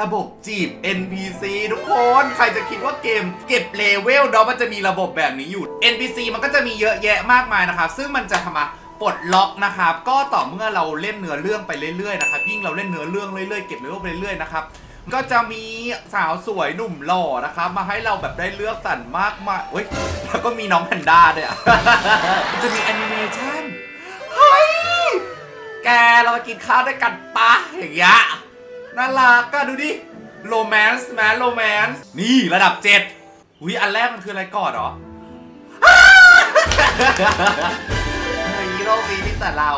ระบบจีบ NPC ทุกคน ใครจะคิดว่าเกมเก็บเลเวลเนาะมันจะมีระบบแบบนี้อยู่ NPC มันก็จะมีเยอะแยะมากมายนะครับ ซึ่งมันจะทำมาปลดล็อกนะครับ ก็ต่อเมื่อเราเล่นเนื้อเรื่องไปเรื่อยๆนะครับ ยิ่งเราเล่นเนื้อเรื่องเรื่อยๆ เก็บเลเวลไปเรื่อยๆนะครับ ก็จะมีสาวสวยหนุ่มหล่อนะครับ มาให้เราแบบได้เลือกสรรมากมายเฮ้ย แล้วก็มีน้องแพนด้าด้วยอะจะมีแอนิเมชันเฮ้ย แกเรามากินข้าวด้วยกันปะอย่างเงี้ย น่ารักก็ดูดิโรแมนส์แมนโรแมนส์นี่ระดับเจ็ดอุ้ยอันแรกมันคืออะไรก่อนเหรอเฮ้ยโลกนี้มีแต่เรา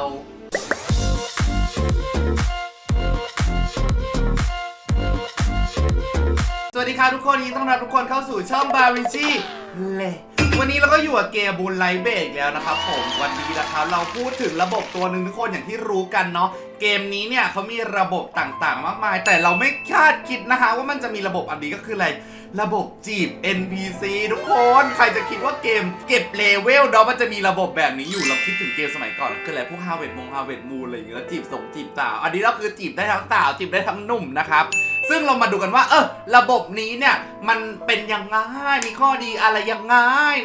สวัสดีครับทุกคนยินดีต้อนรับทุกคนเข้าสู่ช่องบาวินชีเลย วันนี้เราก็อยู่กับเกมบูลไลเบกแล้วนะครับผมวันนี้นะครับเราพูดถึงระบบตัวหนึ่งทุกคนอย่างที่รู้กันเนาะเกมนี้เนี่ยเขามีระบบต่างๆ มากมาย แต่เราไม่คาดคิดนะคะว่ามันจะมีระบบอันนี้ก็คืออะไรระบบจีบ NPC ทุกคนใครจะคิดว่าเกมเก็บเลเวลเนาะมันจะมีระบบแบบนี้อยู่เราคิดถึงเกมสมัยก่อนคืออะไรพวกฮาเวดมงฮาเวดมูอะไรอย่างเงี้ยจีบสงจีบสาวอันนี้เราคือจีบได้ทั้งสาวจีบได้ทั้งหนุ่มนะครับ ซึ่งเรามาดูกันว่า เออระบบนี้เนี่ยมันเป็นยังไงมีข้อดีอะไรยังไง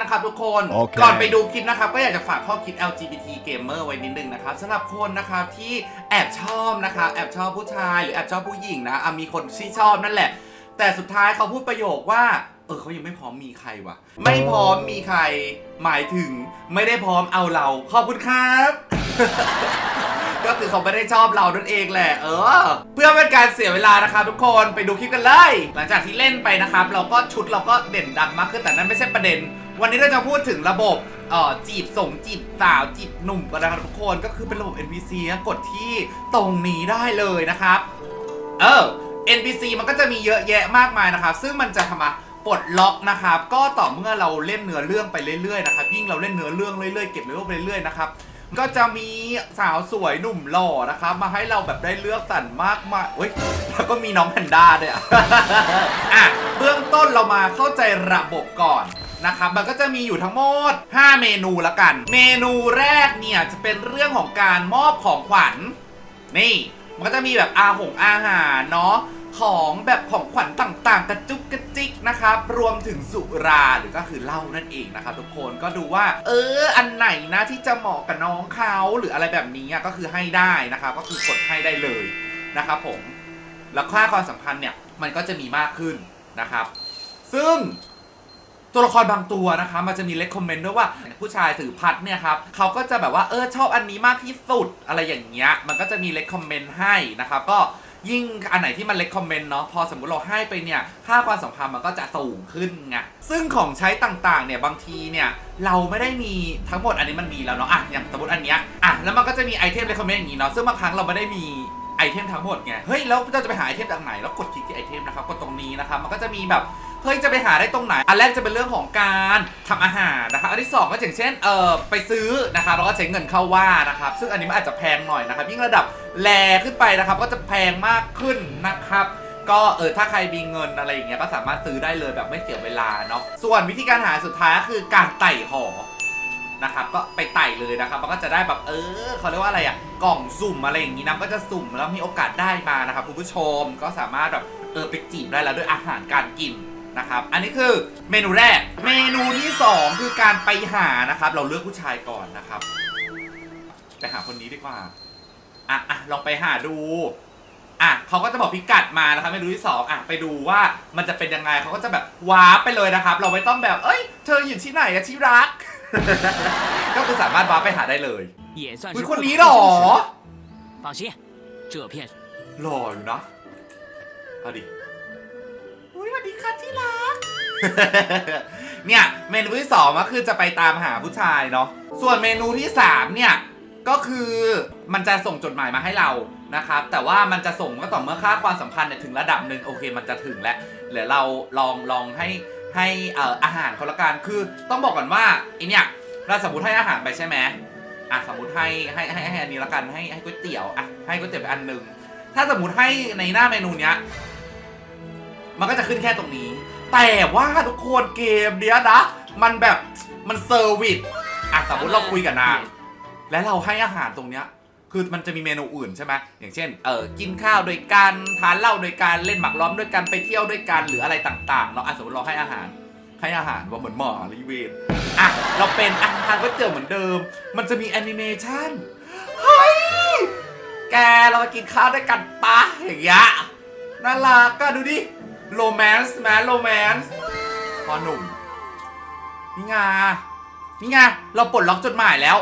นะครับทุกคนโอเคก่อนไปดูคลิปนะครับก็อยากจะฝากข้อคิด LGBT gamer ไว้นิดนึงนะครับสำหรับคนนะครับที่แอบชอบนะครับแอบชอบผู้ชายหรือแอบชอบผู้หญิงนะอะมีคนที่ชอบนั่นแหละ แต่สุดท้ายเขาพูดประโยคว่าเออเขายังไม่พร้อมมีใครวะไม่พร้อมมีใครหมายถึงไม่ได้พร้อมเอาเราขอบคุณครับ ก็คือเขาไม่ได้ชอบเรานั่นเองแหละ เออ เพื่อเป็นการเสียเวลานะครับทุกคนไปดูคลิปกันเลย หลังจากที่เล่นไปนะครับ เราก็ชุดเราก็เด่นดังมากขึ้นแต่นั่นไม่ใช่ประเด็น วันนี้เราจะพูดถึงระบบเอ่อจีบส่งจีบสาวจีบหนุ่มกันนะครับทุกคนก็คือเป็นระบบ NPC นะกดที่ตรงนี้ได้เลยนะครับ เออ NPC มันก็จะมีเยอะแยะมากมายนะครับ ซึ่งมันจะทำมาปลดล็อกนะครับ ก็ต่อเมื่อเราเล่นเนื้อเรื่องไปเรื่อยๆนะครับยิ่งเราเล่นเนื้อเรื่องเรื่อยๆเก็บเลเวลไปเรื่อยๆนะครับ ก็จะมีสาวสวยหนุ่มหล่อนะครับมาให้เราแบบได้เลือกสรรมากมายเฮ้ยแล้วก็มีน้องแพนด้าด้วยอะอะเบื้องต้นเรามาเข้าใจระบบก่อนนะครับมันก็จะมีอยู่ทั้งหมด 5 เมนูละกัน เมนูแรกเนี่ยจะเป็นเรื่องของการมอบของขวัญนี่ มันก็จะมีแบบอาหงอาหารเนาะ ของแบบของขวัญต่างๆ กระจุกกระจิกนะครับ รวมถึงสุราหรือก็คือเหล้านั่นเองนะครับทุกคนก็ดูว่า เออ อันไหนนะที่จะเหมาะกับน้องเขาหรืออะไรแบบนี้ก็คือให้ได้นะครับ ก็คือกดให้ได้เลยนะครับผมแล้วค่าความสัมพันธ์เนี่ยมันก็จะมีมากขึ้นนะครับ ซึ่งตัวละครบางตัวนะคะ มันจะมีเล c คอมเมนต์ด้วยว่าผู้ชายถือพัดเนี่ยครับเขาก็จะแบบว่าเออชอบอันนี้มากที่สุดอะไรอย่างเงี้ยมันก็จะมีเล c คอมเมนต์ให้นะครับก็ ยิ่งอันไหนที่มันเล c คอมเมนต์เนาะพอสมมติเราให้ไปเนี่ยค่าความสัมพันธ์มันก็จะสูงขึ้นไงซึ่งของใช้ต่างๆเนี่ยบางทีเนี่ยเราไม่ได้มีทั้งหมดอันนี้มันมีแล้วเนาะอะอย่างสมมติอันเนี้ยอะแล้วมันก็จะมีไอเทมเล c คอมเมนต์อย่างนี้เนาะซึ่งบางครั้งเราไม่ได้มีไอเทมทั้งหมดไงเฮ้ยแล้วเราจะไปหาไอเทมจากไหนแล้วกดคลิกที่ไอเทมนะครับกดตรงนี้นะครับมันก็จะมีแบบ เฮ้ยจะไปหาได้ตรงไหน อันแรกจะเป็นเรื่องของการทำอาหารนะครับอันที่สองก็อย่างเช่นเออไปซื้อนะครับแล้วก็ใช้เงินเข้าว่านะครับ ซึ่งอันนี้มันอาจจะแพงหน่อยนะครับ ยิ่งระดับแลขึ้นไปนะครับ ก็จะแพงมากขึ้นนะครับก็เออถ้าใครมีเงินอะไรอย่างเงี้ยก็สามารถซื้อได้เลยแบบไม่เสียเวลาเนาะส่วนวิธีการหาสุดท้ายก็คือการไต่หอนะครับก็ไปไต่เลยนะครับมันก็จะได้แบบเออเขาเรียกว่าอะไรอะกล่องสุ่มอะไรอย่างนี้นะก็จะสุ่มแล้วมีโอกาสได้มานะครับคุณผู้ชมก็สามารถแบบเออไปจีบได้แล้วด้วยอาหารการกิน นะครับ อันนี้คือเมนูแรก เมนูที่สองคือการไปหานะครับ เราเลือกผู้ชายก่อนนะครับ ไปหาคนนี้ดีกว่าอ่ะอ่ะลองไปหาดู อ่ะเขาก็จะบอกพิกัดมานะครับเมนูที่สองอ่ะไปดูว่ามันจะเป็นยังไงเขาก็จะแบบวาร์ปไปเลยนะครับ เราไม่ต้องแบบ เอ้ย เธออยู่ที่ไหนอะที่รัก ก็คือสามารถวาร์ปไปหาได้เลย 也算 อุ้ 是 ย 会 คน 考 นี้ 虑 หรอ 真实放心，这片 หล่ออยู่นะเอาดิอุ้ยส วัสดีค่ะที่รัก เนี่ยเมนูที่สองก็คือจะไปตามหาผู้ชายเนาะ ส่วนเมนูที่สามเนี่ยก็คือมันจะส่งจดหมายมาให้เรานะครับ แต่ว่ามันจะส่งก็ต่อเมื่อค่าความสัมพันธ์เนี่ยถึงระดับหนึ่งโอเค มันจะถึงแล้วเดี๋ยวเราลองลองให้ให้เอ่ออาหารเขาละกันคือต้องบอกก่อนว่าไอเนี่ยเราสมมติให้อาหารไปใช่ไหมอะสมมติให้ให้ให้ให้อันนี้ละกันให้ให้ก๋วยเตี๋ยวอะให้ก๋วยเตี๋ยวไปอันหนึ่งถ้าสมมติให้ในหน้าเมนูเนี้ย มันก็จะขึ้นแค่ตรงนี้ แต่ว่าทุกคนเกมเนี้ยนะ มันแบบมันเซอร์วิสอะสมมติเราคุยกับนาง และเราให้อาหารตรงเนี้ย คือมันจะมีเมนูอื่นใช่ไหมอย่างเช่น เออกินข้าวโดยกันทานเหล้าโดยกันเล่นหมากล้อมด้วยกันไปเที่ยวด้วยกันหรืออะไรต่างๆ เราอะสมมติเราให้อาหารให้อาหารว่าเหมือนหมาลีเวนอะ เราเป็นอาหารก็เจอเหมือนเดิม มันจะมีแอนิเมชันเฮ้ย แกเรามากินข้าวด้วยกันปะอย่างเงี้ยน่ารักก็ดูดิ โรแมนส์แมโรแมนส์พอหนุ่มนี่ไงนี่ไงเราปลดล็อกจดหมายแล้ว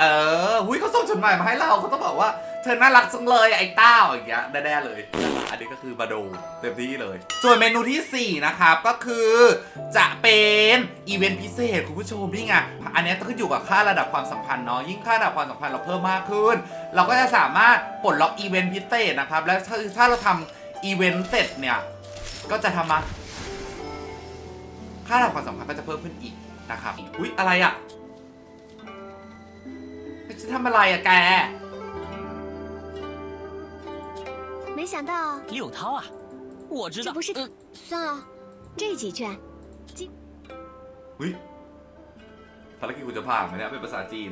เออหุยเขาส่งจดหมายมาให้เราเขาต้องบอกว่าเธอน่ารักจังเลยไอ้เต้าอย่างเงี้ยแน่ๆเลยอันนี้ก็คือบาโดเต็มที่เลย ส่วนเมนูทีสี่4 นะครับก็คือจะเป็นอีเวนต์พิเศษคุณผู้ชมนี่ไงอันนี้ต้องขึ้นอยู่กับค่าระดับความสัมพันธ์เนาะยิ่งค่าระดับความสัมพันธ์เราเพิ่มมากขึ้น เราก็จะสามารถปลดล็อกอีเวนต์พิเศษนะครับแล้วถ้าถ้าเราทำ อีเวนต์เสร็จเนี่ย ก็จะทำมา ค่าระดับความสัมพันธ์ก็จะเพิ่มขึ้นอีกนะครับ อุ๊ย อะไรอ่ะจะทำอะไรอะแก 没想到李永涛啊，我知道这不是，嗯，算了，这几卷 อุ๊ยภารกิจคุณจะผ่านไหมเนี่ยเป็นภาษาจีน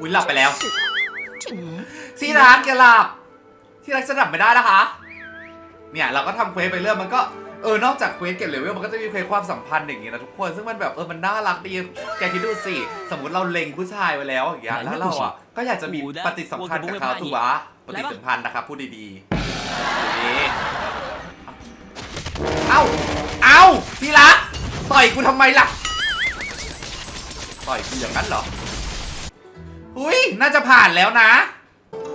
อุ๊ยหลับไปแล้ว 是的，这嗯， ที่รักอย่าหลับ ที่รักจะหลับไม่ได้นะคะ เนี่ยเราก็ทำเควสไปเรื่อยมันก็เออนอกจากเควสเก็บเลเวลมันก็จะมีเควสความสัมพันธ์อย่างงี้นะทุกคนซึ่งมันแบบเออมันน่ารักดีแกคิดดูสิสมมติเราเล็งผู้ชายไว้แล้วอย่างเงี้ยแล้วเราอะก็อยากจะมีปฏิสัมพันธ์กับเขาถูกปะปฏิสัมพันธ์นะครับพูดดีๆดีๆเอ้าเอ้าที่รักต่อยกูทำไมล่ะต่อยกูอย่างนั้นเหรออุ้ยน่าจะผ่านแล้วนะ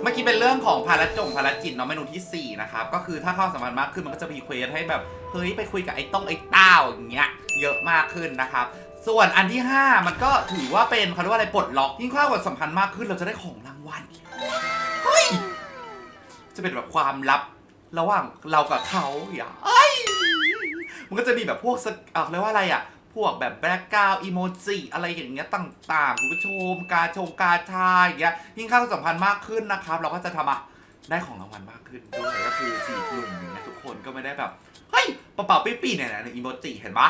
เมื่อกี้เป็นเรื่องของภารจงภารจิตเนาะเมนูที่ 4 นะครับ ก็คือถ้าความสัมพันธ์มากขึ้นมันก็จะมีเควสให้แบบเฮ้ยไปคุยกับไอ้ต้องไอ้ต้าอย่างเงี้ยเยอะมากขึ้นนะครับ ส่วนอันที่ 5 มันก็ถือว่าเป็นเขาเรียกว่าอะไรปลดล็อกยิ่งความสัมพันธ์มากขึ้นเราจะได้ของรางวัลเฮ้ยจะเป็นแบบความลับระหว่างเรากับเขาอย่าเอ้ยมันก็จะมีแบบพวกสกอะเรียกว่าอะไรอะ พวกแบบแบล็กกราวอีโมจิอะไรอย่างเงี้ยต่างๆคุณผู้ชมกาชงกาชาอย่างเงี้ยยิ่งข้าสัมพันธ์มากขึ้นนะครับ เราก็จะทำอะได้ของรางวัลมากขึ้นด้วยก็คือสี่กลุ่มอย่างเงี้ยทุกคนก็ไม่ได้แบบเฮ้ยเป่าๆปี้เนี่ยนะอีโมจิเห็นปะ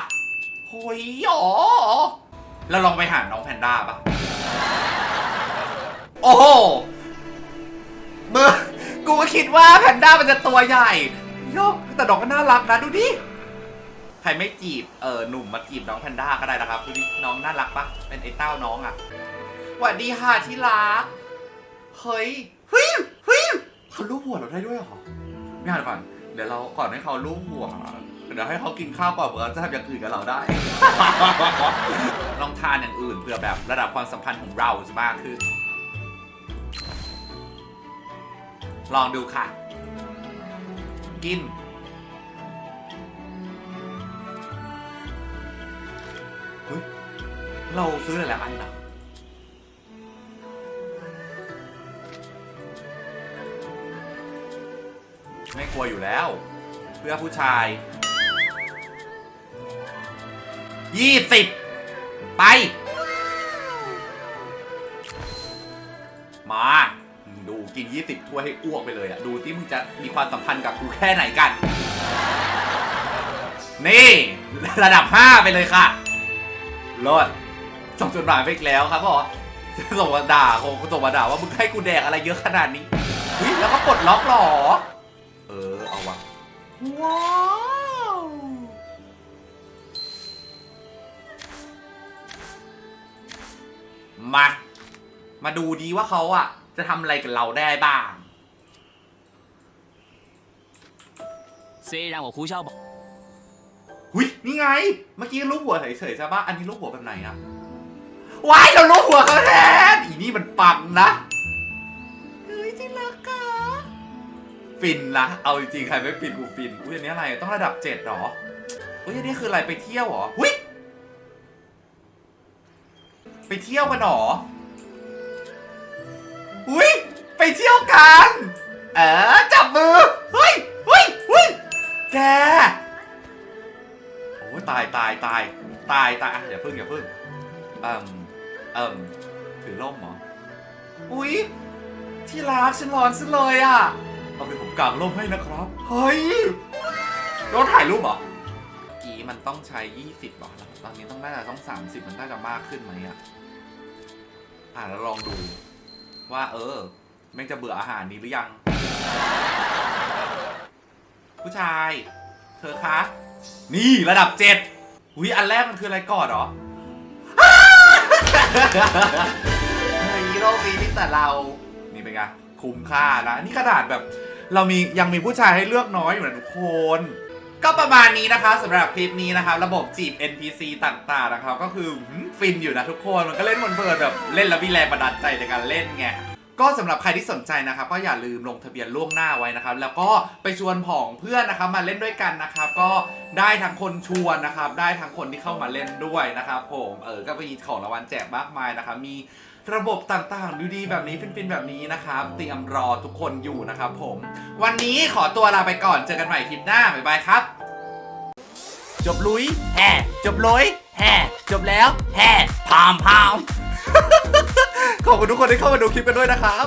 โอ้ยอ๋อเราลองไปหาน้องแพนด้าปะโอ้โหเบอร์กูก็คิดว่าแพนด้ามันจะตัวใหญ่โยกแต่ดอกก็น่ารักนะดูดิ รไม่จีบเออหนุ่มมาจีบน้องแพนด้าก็ได้นะครับดูดิน้องน่ารักปะเป็นไอ้เต้าน้องอะหวัดดีค่ะที่รัก เฮ้ยเฮ้ยเฮ้ยเขาลูบหัวเราได้ด้วยเหรอไม่เอาก่อน เดี๋ยวเราก่อนให้เขาลูบหัวเดี๋ยวให้เขากินข้าวก่อนเผื่อเขาจะทำอย่างอื่นกับเราได้ ลองทานอย่างอื่นเผื่อแบบระดับความสัมพันธ์ของเราจะมากขึ้น ลองดูค่ะ กิน เราซื้อหลายๆอันนะไม่กลัวอยู่แล้ว เพื่อผู้ชายยี่สิบไป มาดูกินยี่สิบถ้วยให้อ้วกไปเลยอะดูที่มึงจะมีความสัมพันธ์กับกูแค่ไหนกัน นี่ ระดับ5ไปเลยค่ะรอด ส่งจดหมายไปอีกแล้วครับบอกส่งมาด่าคงส่งมาด่าว่ามึงให้กูแดกอะไรเยอะขนาดนี้เฮ้ยแล้วก็ปลดล็อกเหรอ เออ เอาวะว้าว มา มาดูดีว่าเขาอะจะทำอะไรกับเราได้บ้าง 虽然我胡小宝 หุยนี่ไง เมื่อกี้รูปหัวเฉยๆใช่ปะอันนี้รูปหัวแบบไหนอะ ว้ายเรารูปหัวเขาแทนอีนี่มันปังนะ เฮ้ยจริงรักค่ะฟินนะเอาจริงๆใครไม่ฟินกูฟิน อุ้ยอันนี้อะไรต้องระดับเจ็ดหรอ อุ้ยอันนี้คืออะไรไปเที่ยวหรออุ้ยไปเที่ยวกันหรอ อุ้ยไปเที่ยวกัน เออจับมือ เฮ้ยเฮ้ยเฮ้ยแก โอ้ตายตายตายตายตายอย่าพึ่งอย่าพึ่งอิ่ม เอิ่มถือร่มเหรอ อุ๊ย ที่รักฉันร้อนซะเลยอะ เอาไปผมกางร่มให้นะครับ เฮ้ยรถถ่ายรูปเหรอเมื่อกี้มันต้องใช้ 20บาทแล้วตอนนี้ต้องน่าจะต้อง 30 มันน่าจะมากขึ้นไหมอะ อ่าแล้วลองดู ว่าเออแม่งจะเบื่ออาหารนี้หรือยัง ผู้ชาย เธอคะ นี่ระดับเจ็ดอุ้ยอันแรกมันคืออะไรก่อนเหรอ เฮ้ยโลกนี้มีแต่เรา นี่เป็นไงคุ้มค่านะนี่ขนาดแบบ เรามียังมีผู้ชายให้เลือกน้อยอยู่นะทุกคน ก็ประมาณนี้นะคะสำหรับคลิปนี้นะคะระบบจีบ NPC ต่างๆนะครับก็คือหืมฟินอยู่นะทุกคนมันก็เล่นเพลินแบบเล่นแล้วมีแรงบันดาลใจในการเล่นไง ก็สำหรับใครที่สนใจนะครับก็อย่าลืมลงทะเบียนล่วงหน้าไว้นะครับ แล้วก็ไปชวนผองเพื่อนนะครับมาเล่นด้วยกันนะครับ ก็ได้ทั้งคนชวนนะครับ ได้ทั้งคนที่เข้ามาเล่นด้วยนะครับ ผมเออก็มีของรางวัลแจกมากมายนะครับ มีระบบต่างๆ ดูดีแบบนี้ฟินๆแบบนี้นะครับ เตรียมรอทุกคนอยู่นะครับ ผม วันนี้ขอตัวลาไปก่อนเจอกันใหม่คลิปหน้าบ๊ายบายครับ จบลุยแห่จบลุยแห่จบแล้วแห่พามพาม ขอบคุณทุกคนที่เข้ามาดูคลิปกันด้วยนะครับ